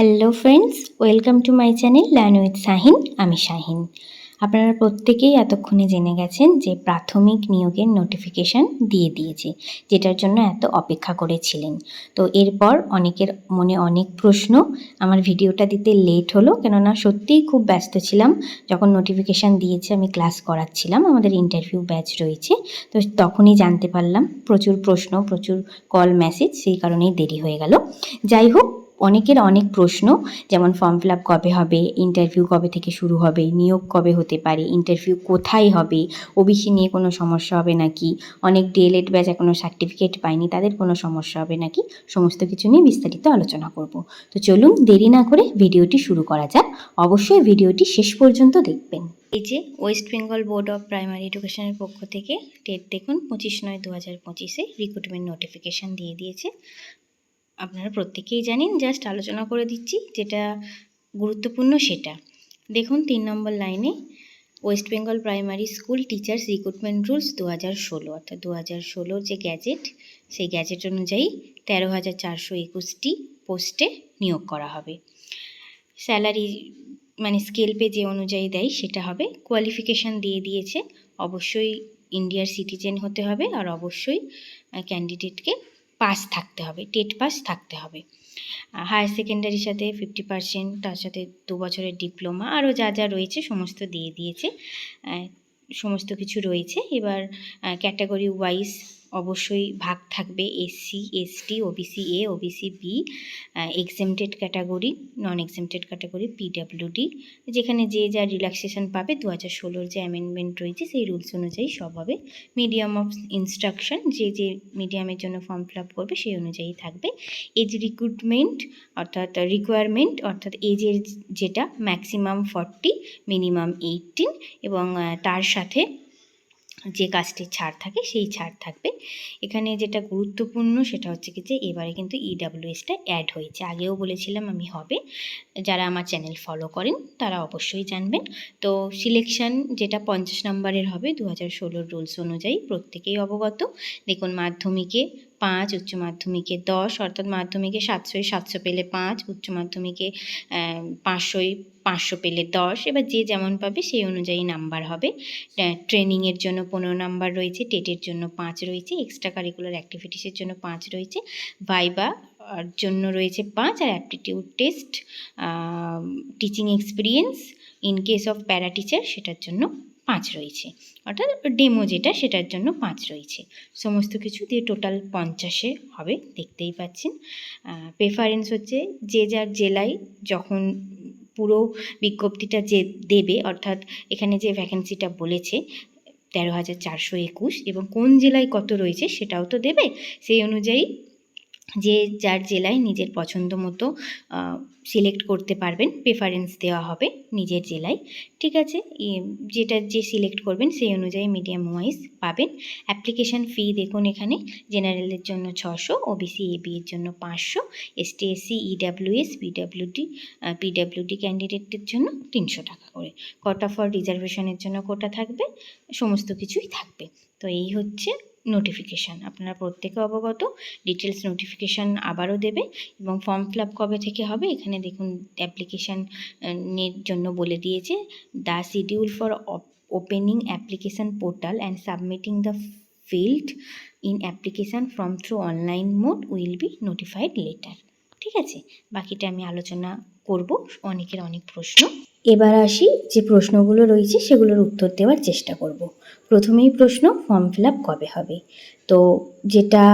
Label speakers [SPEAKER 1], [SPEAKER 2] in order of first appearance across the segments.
[SPEAKER 1] Hello friends welcome to my channel learn with Shahin আমি শাহিন আপনারা প্রত্যেকেই এতক্ষণে জেনে গেছেন যে প্রাথমিক নিয়োগের নোটিফিকেশান দিয়ে দিয়েছে, যেটার জন্য এত অপেক্ষা করেছিলেন। তো এরপর অনেকের মনে অনেক প্রশ্ন, আমার ভিডিওটা দিতে লেট হলো, কেননা সত্যিই খুব ব্যস্ত ছিলাম। যখন নোটিফিকেশান দিয়েছে, আমি ক্লাস করাচ্ছিলাম, আমাদের ইন্টারভিউ ব্যাচ রয়েছে, তো তখনই জানতে পারলাম, প্রচুর প্রশ্ন, প্রচুর কল মেসেজ সেই কারণেই দেরি হয়ে গেল। যাই হোক অনেকের অনেক প্রশ্ন, যেমন ফর্ম ফিল আপ কবে হবে ইন্টারভিউ কবে থেকে শুরু হবে, নিয়োগ কবে হতে পারে ইন্টারভিউ কোথায় হবে ওবিসি নিয়ে কোনো সমস্যা হবে নাকি, অনেক ডিএলএড ব্যাচ এখনও সার্টিফিকেট পায়নি, তাদের কোনো সমস্যা হবে নাকি, সমস্ত কিছু নিয়ে বিস্তারিত আলোচনা করব। তো চলুন দেরি না করে ভিডিওটি শুরু করা যাক। অবশ্যই ভিডিওটি শেষ পর্যন্ত দেখবেন। এই যে West Bengal board of primary এডুকেশনের পক্ষ থেকে টেট দেখুন পঁচিশ নয় দু হাজার পঁচিশে রিক্রুটমেন্ট নোটিফিকেশান দিয়ে দিয়েছে। আপনারা প্রত্যেকেই জানেন জাস্ট আলোচনা করে দিচ্ছি যেটা গুরুত্বপূর্ণ সেটা। দেখুন, তিন নম্বর লাইনে West Bengal primary school teachers recruitment rules দু হাজার ষোলো, অর্থাৎ দু হাজার ষোলোর যে গ্যাজেট সেই গ্যাজেট অনুযায়ী তেরো হাজার চারশো একুশটি পোস্টে নিয়োগ করা হবে। স্যালারি মানে স্কেল পে যে অনুযায়ী দেয়, সেটা হবে। কোয়ালিফিকেশান দিয়ে দিয়েছে, অবশ্যই ইন্ডিয়ার সিটিজেন হতে হবে, আর অবশ্যই ক্যান্ডিডেটকে পাস থাকতে হবে, টেট পাস থাকতে হবে। হায়ার সেকেন্ডারির সাথে ফিফটি পার্সেন্ট তার সাথে দু বছরের ডিপ্লোমা আরও যা যা রয়েছে সমস্ত দিয়ে দিয়েছে। সমস্ত কিছু রয়েছে। এবার ক্যাটাগরি ওয়াইজ অবশ্যই ভাগ থাকবে SC ST OBC A OBC B exempted category non exempted category PWD যেখানে যে যা রিল্যাক্সেশন পাবে দু হাজার ষোলোর যে অ্যামেন্ডমেন্ট রয়েছে সেই রুলস অনুযায়ী সব হবে। মিডিয়াম অফ ইনস্ট্রাকশন যে যে মিডিয়ামের জন্য ফর্ম ফিল আপ করবে সেই অনুযায়ী থাকবে। এজ রিক্রুটমেন্ট অর্থাৎ রিকোয়ারমেন্ট অর্থাৎ এজের যেটা ম্যাক্সিমাম ফর্টি মিনিমাম এইটিন এবং তার সাথে যে কাজটির ছাড় থাকে সেই ছাড় থাকবে। এখানে যেটা গুরুত্বপূর্ণ সেটা হচ্ছে কি যে এবারে কিন্তু E ইডাব্লিউএসটা অ্যাড হয়েছে। আগেও বলেছিলাম আমি হবে। যারা আমার চ্যানেল ফলো করেন, তারা অবশ্যই জানবেন। তো সিলেকশান যেটা পঞ্চাশ নম্বরের হবে দু হাজার ষোলোর রুলস অনুযায়ী প্রত্যেকেই অবগত। দেখুন মাধ্যমিকে পাঁচ উচ্চ মাধ্যমিকে দশ অর্থাৎ মাধ্যমিকে সাতশোয় সাতশো পেলে পাঁচ উচ্চ মাধ্যমিকে আহ, পাঁচশোয় পাঁচশো পেলে দশ। এবার যে যেমন পাবে সেই অনুযায়ী নাম্বার হবে। ট্রেনিংয়ের জন্য পনেরো নাম্বার রয়েছে টেটের জন্য পাঁচ রয়েছে এক্সট্রা কারিকুলার অ্যাক্টিভিটিসের জন্য পাঁচ রয়েছে ভাইবা জন্য রয়েছে পাঁচ আর aptitude test teaching experience in case of para teacher সেটার জন্য পাঁচ রয়েছে। অর্থাৎ ডেমো যেটা, সেটার জন্য পাঁচ রয়েছে। সমস্ত কিছু দিয়ে টোটাল পঞ্চাশে হবে, দেখতেই পাচ্ছেন। প্রেফারেন্স হচ্ছে যে যার জেলায় যখন পুরো বিজ্ঞপ্তিটা যে দেবে, অর্থাৎ এখানে যে ভ্যাকেন্সিটা বলেছে, তেরো হাজার চারশো একুশ, এবং কোন জেলায় কত রয়েছে সেটাও তো দেবে। সেই অনুযায়ী যে যার জেলায় নিজের পছন্দ মতো সিলেক্ট করতে পারবেন প্রেফারেন্স দেওয়া হবে নিজের জেলায়, ঠিক আছে? যেটা যে সিলেক্ট করবেন সেই অনুযায়ী মিডিয়াম ওয়াইজ পাবেন। অ্যাপ্লিকেশান ফি দেখুন এখানে জেনারেলের জন্য ছশো ও ওবিসি এবি এর জন্য পাঁচশো ST SC EWS PWD PWD ক্যান্ডিডেটদের জন্য তিনশো টাকা করে। কোটা ফর রিজার্ভেশনের জন্য কোটা থাকবে, সমস্ত কিছুই থাকবে। তো এই হচ্ছে নোটিফিকেশান আপনারা প্রত্যেকে অবগত ডিটেলস নোটিফিকেশান আবারও দেবে এবং ফর্ম ফিল আপ কবে থেকে হবে এখানে দেখুন অ্যাপ্লিকেশান এর জন্য বলে দিয়েছে। The schedule for opening application portal and submitting the filled in application form through online mode will be notified later ঠিক আছে? বাকিটা আমি আলোচনা করব অনেকের অনেক প্রশ্ন। এবার আসি যে প্রশ্নগুলো রয়েছে সেগুলোর উত্তর দেওয়ার চেষ্টা করব। প্রথমেই প্রশ্ন ফর্ম ফিল আপ কবে হবে? তো যেটা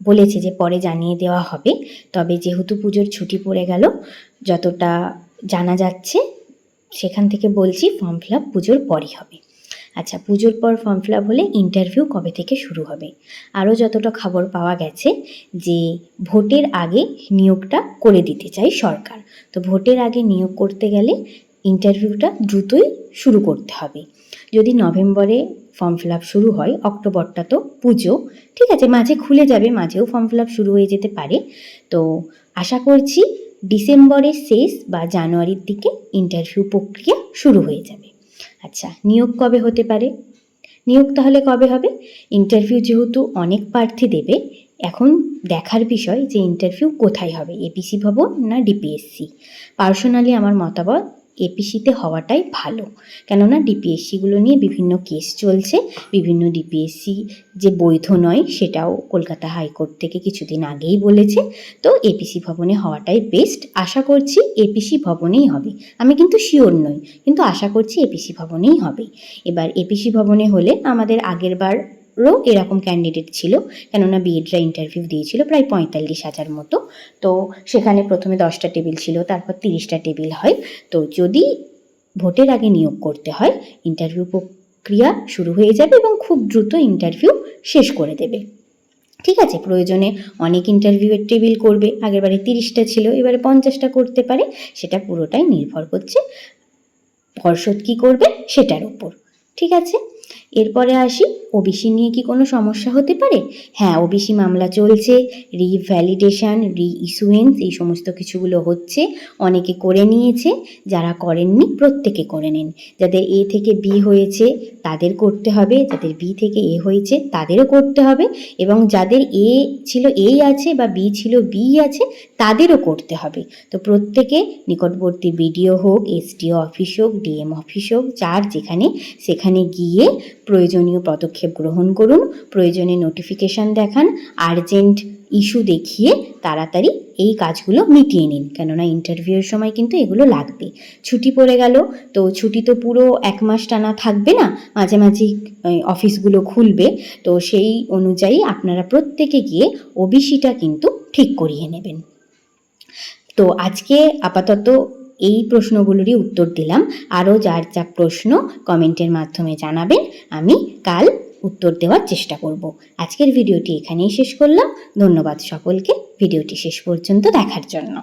[SPEAKER 1] বলেছে যে পরে জানিয়ে দেওয়া হবে। তবে যেহেতু পুজোর ছুটি পড়ে গেল, যতটা জানা যাচ্ছে, সেখান থেকে বলছি ফর্ম ফিল আপ পুজোর পরই হবে। আচ্ছা পুজোর পর ফর্ম ফিল আপ হলে ইন্টারভিউ কবে থেকে শুরু হবে? আরও যতটা খবর পাওয়া গেছে যে ভোটের আগে নিয়োগটা করে দিতে চাই সরকার। তো ভোটের আগে নিয়োগ করতে গেলে ইন্টারভিউটা দ্রুতই শুরু করতে হবে। যদি নভেম্বরে ফর্ম ফিল আপ শুরু হয়, অক্টোবরটা তো পুজো। ঠিক আছে, মাঝে খুলে যাবে, মাঝেও ফর্ম ফিল আপ শুরু হয়ে যেতে পারে। তো আশা করছি ডিসেম্বরের শেষ বা জানুয়ারির দিকে ইন্টারভিউ প্রক্রিয়া শুরু হয়ে যাবে। আচ্ছা নিয়োগ কবে হতে পারে? নিয়োগ তাহলে কবে হবে? ইন্টারভিউ যেহেতু অনেক প্রার্থী দেবে, এখন দেখার বিষয় যে ইন্টারভিউ কোথায় হবে এপিসি ভবন না ডিপিএসসি পার্সোনালি আমার মতামত এপিসিতে হওয়াটাই ভালো। কেননা ডিপিএসসিগুলো নিয়ে বিভিন্ন কেস চলছে, বিভিন্ন ডিপিএসসি যে বৈধ নয় সেটাও কলকাতা হাইকোর্ট থেকে কিছুদিন আগেই বলেছে। তো এপিসি ভবনে হওয়াটাই বেস্ট আশা করছি এপিসি ভবনেই হবে। আমি কিন্তু শিওর নই, কিন্তু আশা করছি এপিসি ভবনেই হবে। এবার এপিসি ভবনে হলে আমাদের আগের বারও এরকম ক্যান্ডিডেট ছিল, কেননা বিএডরা ইন্টারভিউ দিয়েছিল প্রায় পঁয়তাল্লিশ হাজার মতো। তো সেখানে প্রথমে দশটা টেবিল ছিল, তারপর তিরিশটা টেবিল হয়। তো যদি ভোটের আগে নিয়োগ করতে হয় ইন্টারভিউ প্রক্রিয়া শুরু হয়ে যাবে এবং খুব দ্রুত ইন্টারভিউ শেষ করে দেবে। ঠিক আছে, প্রয়োজনে অনেক ইন্টারভিউয়ের টেবিল করবে আগেরবারে তিরিশটা ছিল, এবারে পঞ্চাশটা করতে পারে, সেটা পুরোটাই নির্ভর করছে পর্ষদ কী করবে সেটার উপর। ঠিক আছে? এরপরে আসি, ওবিসি নিয়ে কি কোনো সমস্যা হতে পারে? হ্যাঁ ওবিসি মামলা চলছে রিভ্যালিডেশন রি ইস্যুয়েন্স এই সমস্ত কিছুগুলো হচ্ছে, অনেকে করে নিয়েছে, যারা করেননি প্রত্যেকে করে নিন। যাদের এ থেকে বি হয়েছে, তাদের করতে হবে, যাদের বি থেকে এ হয়েছে, তাদেরও করতে হবে, এবং যাদের এ ছিল এই আছে বা বি ছিল বি আছে, তাদেরও করতে হবে। তো প্রত্যেকে, নিকটবর্তী বিডিও হোক এসডিও অফিস হোক ডিএম অফিস হোক, যার যেখানে, সেখানে গিয়ে প্রয়োজনীয় পদক্ষেপ গ্রহণ করুন প্রয়োজনে নোটিফিকেশান দেখান আর্জেন্ট ইস্যু দেখিয়ে তাড়াতাড়ি এই কাজগুলো মিটিয়ে নিন। কেননা ইন্টারভিউয়ের সময় কিন্তু এগুলো লাগবে। ছুটি পড়ে গেল, তো ছুটি তো পুরো এক মাস টানা থাকবে না, মাঝে মাঝে অফিসগুলো খুলবে, তো সেই অনুযায়ী আপনারা প্রত্যেকে গিয়ে ওবিসিটা কিন্তু ঠিক করিয়ে নেবেন। তো আজকে আপাতত এই প্রশ্নগুলোরই উত্তর দিলাম। আরও যার যা প্রশ্ন কমেন্টের মাধ্যমে জানাবেন, আমি কাল উত্তর দেওয়ার চেষ্টা করব। আজকের ভিডিওটি এখানেই শেষ করলাম। ধন্যবাদ সকলকে। ভিডিওটি শেষ পর্যন্ত দেখার জন্য।